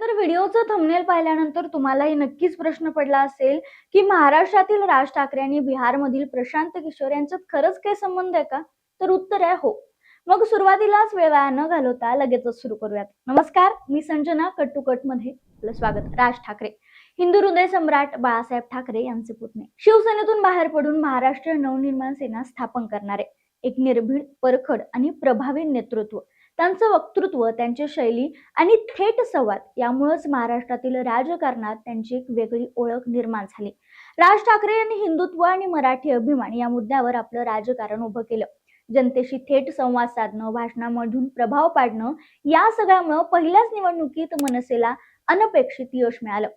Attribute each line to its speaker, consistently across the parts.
Speaker 1: तर व्हिडिओचं थंबनेल पाहिल्यानंतर तुम्हालाही नक्कीच प्रश्न पडला असेल की महाराष्ट्रातील राज ठाकरे आणि बिहारमधील प्रशांत किशोर यांच्यात खरंच काही संबंध आहे का? तर उत्तर आहे हो. मग सुरुवातीलाच वेळ वाया न घालवता लगेचच सुरू करूयात. नमस्कार मी संजना कट टू कटमध्ये आपलं स्वागत. राज ठाकरे. हिंदू हृदय सम्राट बाळासाहेब ठाकरे यांचे पुतणे. शिवसेनेतून बाहेर पडून महाराष्ट्र नवनिर्माण सेना स्थापन करणारे. एक निर्भीड परखड आणि प्रभावी नेतृत्व. त्यांचं वक्तृत्व त्यांची शैली आणि थेट संवाद यामुळेच महाराष्ट्रातील राजकारणात त्यांची एक वेगळी ओळख निर्माण झाली. राज ठाकरे यांनी हिंदुत्व आणि मराठी अभिमान या मुद्द्यावर आपलं राजकारण उभं केलं. जनतेशी थेट संवाद साधणं भाषणामधून प्रभाव पाडणं या सगळ्यामुळं पहिल्याच निवडणुकीत मनसेला अनपेक्षित यश मिळालं.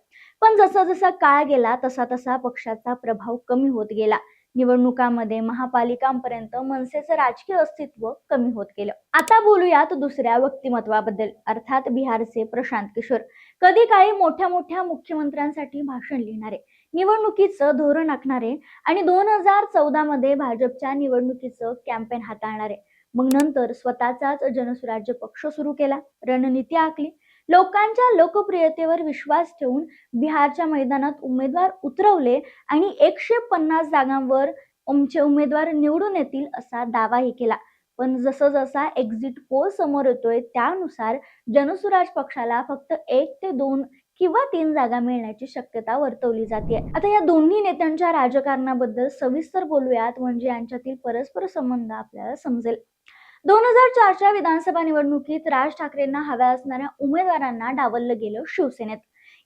Speaker 1: पण जसा जसा काळ गेला तसा तसा पक्षाचा प्रभाव कमी होत गेला. निवडणुकांमध्ये महापालिकांपर्यंत मनसेचं राजकीय अस्तित्व कमी होत गेलं. आता बोलूयात दुसऱ्या व्यक्तिमत्वाबद्दल अर्थात बिहारचे प्रशांत किशोर. कधी काळी मोठ्या मोठ्या मुख्यमंत्र्यांसाठी भाषण लिहिणारे निवडणुकीचं धोरण आखणारे आणि दोन हजार चौदा मध्ये भाजपच्या निवडणुकीचं कॅम्पेन हाताळणारे. मग नंतर स्वतःचाच जनसुराज्य पक्ष सुरू केला रणनीती आखली लोकांच्या लोकप्रियतेवर विश्वास ठेवून बिहारच्या मैदानात उमेदवार उतरवले आणि एकशे पन्नास जागांवर आमचे उमेदवार निवडून येतील असा दावाही केला. पण जसं जसा एक्झिट पोल समोर येतोय त्यानुसार जनसुराज पक्षाला फक्त एक ते दोन किंवा तीन जागा मिळण्याची शक्यता वर्तवली जाते आता या दोन्ही नेत्यांच्या राजकारणाबद्दल सविस्तर बोलूयात म्हणजे यांच्यातील परस्पर संबंध आपल्याला समजेल. दोन हजार चारच्या विधानसभा निवडणुकीत राज ठाकरेंना हव्या असणाऱ्या उमेदवारांना डावललं गेलं शिवसेनेत.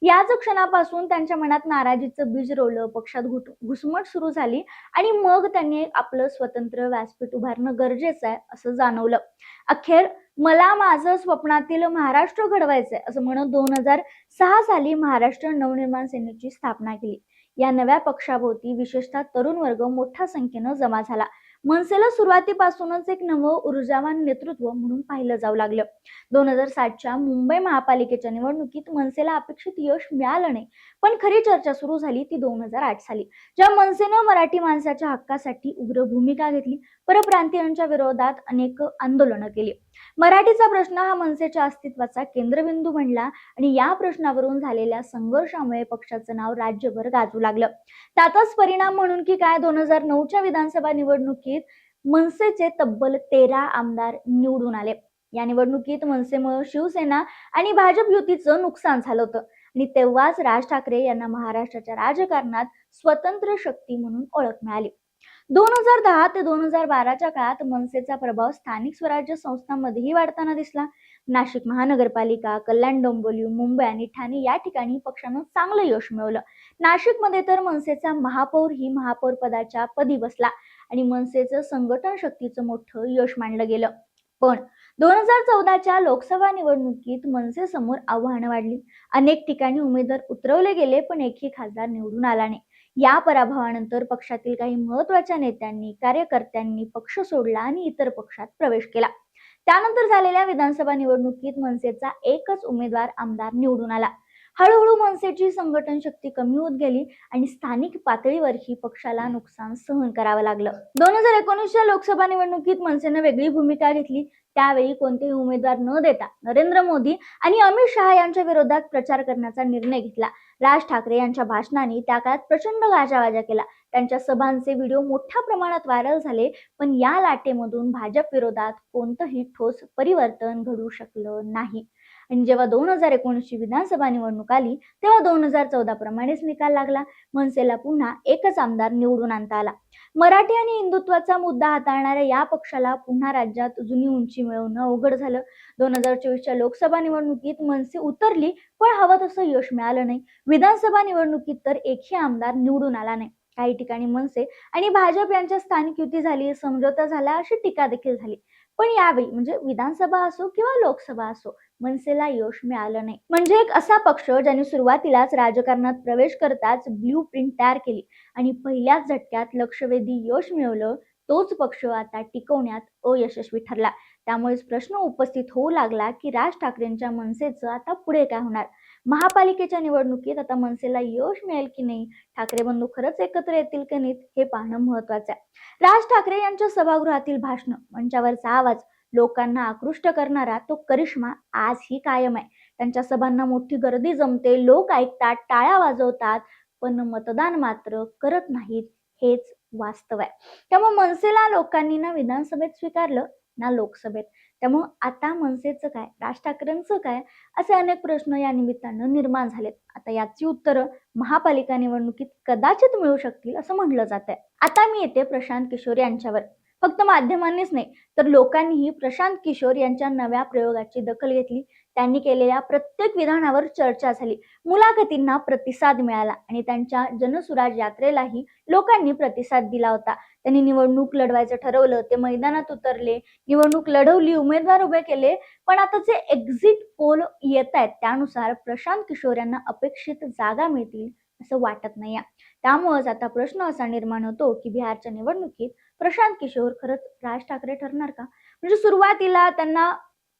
Speaker 1: याच क्षणापासून त्यांच्या मनात नाराजीचं बीज रोवलं पक्षात घुट घुसमट सुरू झाली आणि मग त्यांनी आपलं स्वतंत्र व्यासपीठ उभारणं गरजेचं आहे असं जाणवलं. अखेर मला माझं स्वप्नातील महाराष्ट्र घडवायचंय असं म्हणत दोन हजार सहा साली महाराष्ट्र नवनिर्माण सेनेची स्थापना केली. या नव्या पक्षाभोवती विशेषतः तरुण वर्ग मोठ्या संख्येनं जमा झाला. मनसेला सुरुवातीपासूनच एक नवं ऊर्जावान नेतृत्व म्हणून पाहिलं जाऊ लागलं. दोन हजार सातच्या मुंबई महापालिकेच्या निवडणुकीत मनसेला अपेक्षित यश मिळालं नाही पण खरी चर्चा सुरू झाली ती दोन हजार आठ साली ज्या मनसेनं मराठी माणसाच्या हक्कासाठी उग्र भूमिका घेतली परप्रांतीयांच्या विरोधात अनेक आंदोलनं केली. मराठीचा प्रश्न हा मनसेच्या अस्तित्वाचा केंद्रबिंदू बनला आणि या प्रश्नावरून झालेल्या संघर्षामुळे पक्षाचं नाव राज्यभर गाजू लागलं. त्याचाच परिणाम म्हणून की काय? दोन हजार नऊच्या विधानसभा निवडणुकीत मनसेचे तब्बल तेरा आमदार निवडून आले. या निवडणुकीत मनसेमुळे शिवसेना आणि भाजप युतीचं नुकसान झालं होतं. आणि तेव्हाच राज ठाकरे यांना महाराष्ट्राच्या राजकारणात स्वतंत्र शक्ती म्हणून ओळख मिळाली. दोन हजार दहा ते दोन हजार बाराच्या काळात मनसेचा प्रभाव स्थानिक स्वराज्य संस्थांमध्येही वाढताना दिसला. नाशिक महानगरपालिका कल्याण डोंबिवली मुंबई आणि ठाणे या ठिकाणी पक्षानं चांगलं यश मिळवलं. नाशिकमध्ये तर मनसेचा महापौर ही महापौर पदाच्या पदी बसला आणि मनसेचं संघटन शक्तीचं मोठं यश मानलं गेलं. पण दोन हजार चौदाच्या लोकसभा निवडणुकीत मनसेसमोर आव्हानं वाढली. अनेक ठिकाणी उमेदवार उतरवले गेले पण एकही खासदार निवडून आला नाही. या पराभवानंतर पक्षातील काही महत्त्वाच्या नेत्यांनी कार्यकर्त्यांनी पक्ष सोडला आणि इतर पक्षात प्रवेश केला. त्यानंतर झालेल्या विधानसभा निवडणुकीत मनसेचा एकच उमेदवार आमदार निवडून आला. हळूहळू मनसेची संघटन शक्ती कमी होत गेली आणि स्थानिक पातळीवरही पक्षाला नुकसान सहन करावं लागलं. दोन हजार एकोणीसच्या लोकसभा निवडणुकीत मनसेनं वेगळी भूमिका घेतली. त्यावेळी कोणतेही उमेदवार न देता नरेंद्र मोदी आणि अमित शहा यांच्या विरोधात प्रचार करण्याचा निर्णय घेतला. राज ठाकरे यांच्या भाषणाने त्या काळात प्रचंड गाजावाजा केला. त्यांच्या सभांचे व्हिडिओ मोठ्या प्रमाणात व्हायरल झाले पण या लाटेमधून भाजप विरोधात कोणतंही ठोस परिवर्तन घडू शकलं नाही. आणि जेव्हा दोन हजार एकोणीसची विधानसभा निवडणूक आली तेव्हा दोन हजार चौदा प्रमाणेच निकाल लागला. मनसेला पुन्हा एकच आमदार निवडून आणता आला. मराठी आणि हिंदुत्वाचा मुद्दा हाताळणाऱ्या या पक्षाला पुन्हा राज्यात जुनी उंची मिळवणं अवघड झालं. दोन हजार चोवीसच्या लोकसभा निवडणुकीत मनसे उतरली पण हवं तसं यश मिळालं नाही. विधानसभा निवडणुकीत तर एकही आमदार निवडून आला नाही. काही ठिकाणी मनसे आणि भाजप यांच्या स्थानिक युती झाली समझोता झाला अशी टीका देखील झाली. पण यावेळी म्हणजे विधानसभा असो किंवा लोकसभा असो मनसेला यश मिळालं नाही. म्हणजे एक असा पक्ष ज्याने सुरुवातीलाच राजकारणात प्रवेश करताच ब्ल्यू प्रिंट तयार केली आणि पहिल्याच झटक्यात लक्षवेधी यश मिळवलं तोच पक्ष आता टिकवण्यात अयशस्वी ठरला. त्यामुळेच प्रश्न उपस्थित होऊ लागला की राज ठाकरेंच्या मनसेचं आता पुढे काय होणार? महापालिकेच्या निवडणुकीत आता मनसेला यश मिळेल की नाही? ठाकरे बंधू खरंच एकत्र येतील की नाहीत हे पाहणं महत्वाचं आहे. राज ठाकरे यांच्या सभागृहातील भाषण मंचावरचा आवाज लोकांना आकृष्ट करणारा तो करिश्मा आजही कायम आहे. त्यांच्या सभांना मोठी गर्दी जमते लोक ऐकतात टाळ्या वाजवतात पण मतदान मात्र करत नाहीत हेच वास्तव आहे. त्यामुळे मनसेला लोकांनी ना विधानसभेत स्वीकारलं ना लोकसभेत. त्यामुळं आता मनसेचं काय राज ठाकरेंचं काय असे अनेक प्रश्न या निमित्तानं निर्माण झालेत. आता याची उत्तरं महापालिका निवडणुकीत कदाचित मिळू शकतील असं म्हटलं जात आहे आता मी येते प्रशांत किशोर यांच्यावर. फक्त माध्यमांनीच नाही तर लोकांनीही प्रशांत किशोर यांच्या नव्या प्रयोगाची दखल घेतली. त्यांनी केलेल्या प्रत्येक विधानावर चर्चा झाली. मुलाखतींना प्रतिसाद मिळाला आणि त्यांच्या जनसुराज यात्रेलाही लोकांनी प्रतिसाद दिला होता. त्यांनी निवडणूक लढवायचं ठरवलं ते मैदानात उतरले निवडणूक लढवली उमेदवार उभे केले पण आता जे एक्झिट पोल येत आहेत त्यानुसार प्रशांत किशोर यांना अपेक्षित जागा मिळतील असं वाटत नाही त्यामुळेच आता प्रश्न असा निर्माण होतो की बिहारच्या निवडणुकीत प्रशांत किशोर खरंच राज ठाकरे ठरणार का? म्हणजे सुरुवातीला त्यांना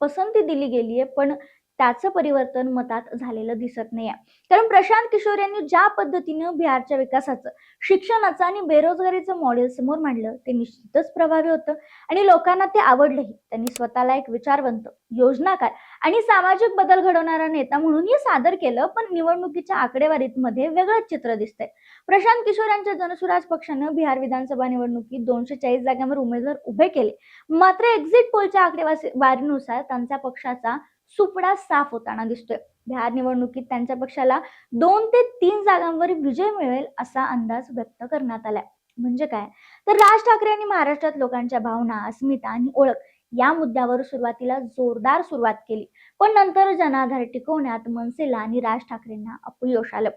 Speaker 1: पसंती दिली गेली आहे पण त्याचं परिवर्तन मतात झालेलं दिसत नाही कारण प्रशांत किशोर यांनी ज्या पद्धतीनं बिहारच्या विकासाचं शिक्षणाचं आणि बेरोजगारीचं मॉडेल समोर मांडलं ते निश्चितच प्रभावी होतं. आणि लोकांना ते आवडलंही. त्यांनी स्वतःला एक विचारवंत योजनाकार आणि सामाजिक बदल घडवणारा नेता म्हणून हे सादर केलं पण निवडणुकीच्या आकडेवारीत मध्ये वेगळंच चित्र दिसतंय. प्रशांत किशोर यांच्या जनसुराज पक्षानं बिहार विधानसभा निवडणुकीत दोनशे चाळीस जागांवर उमेदवार उभे केले. मात्र एक्झिट पोलच्या आकडेवारीनुसार त्यांचा पक्षाचा सुपडा साफ होताना दिसतोय. बिहार निवडणुकीत त्यांच्या पक्षाला दोन ते तीन जागांवर विजय मिळेल असा अंदाज व्यक्त करण्यात आलाय. म्हणजे काय? तर राज ठाकरे यांनी महाराष्ट्रात लोकांच्या भावना अस्मिता आणि ओळख या मुद्द्यावर सुरुवातीला जोरदार सुरुवात केली. पण नंतर जनाधार टिकवण्यात मनसेला आणि राज ठाकरेंना अपयश आलं.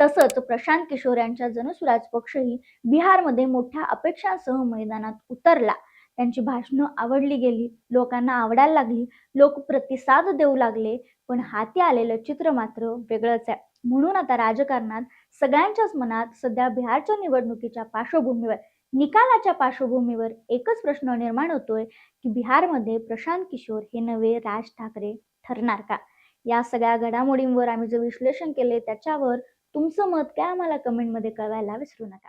Speaker 1: तसंच प्रशांत किशोर यांच्या जनसुराज पक्षही बिहारमध्ये मोठ्या अपेक्षांसह मैदानात उतरला. त्यांची भाषणं आवडली गेली लोकांना आवडायला लागली लोक प्रतिसाद देऊ लागले पण हाती आलेलं चित्र मात्र वेगळंच आहे. म्हणून आता राजकारणात सगळ्यांच्याच मनात सध्या बिहारच्या निवडणुकीच्या पार्श्वभूमीवर निकालाच्या पार्श्वभूमीवर एकच प्रश्न निर्माण होतोय की बिहारमध्ये प्रशांत किशोर हे नवे राज ठाकरे ठरणार का? या सगळ्या घडामोडींवर आम्ही जे विश्लेषण केले त्याच्यावर तुमचं मत काय आम्हाला कमेंटमध्ये कळवायला विसरू नका.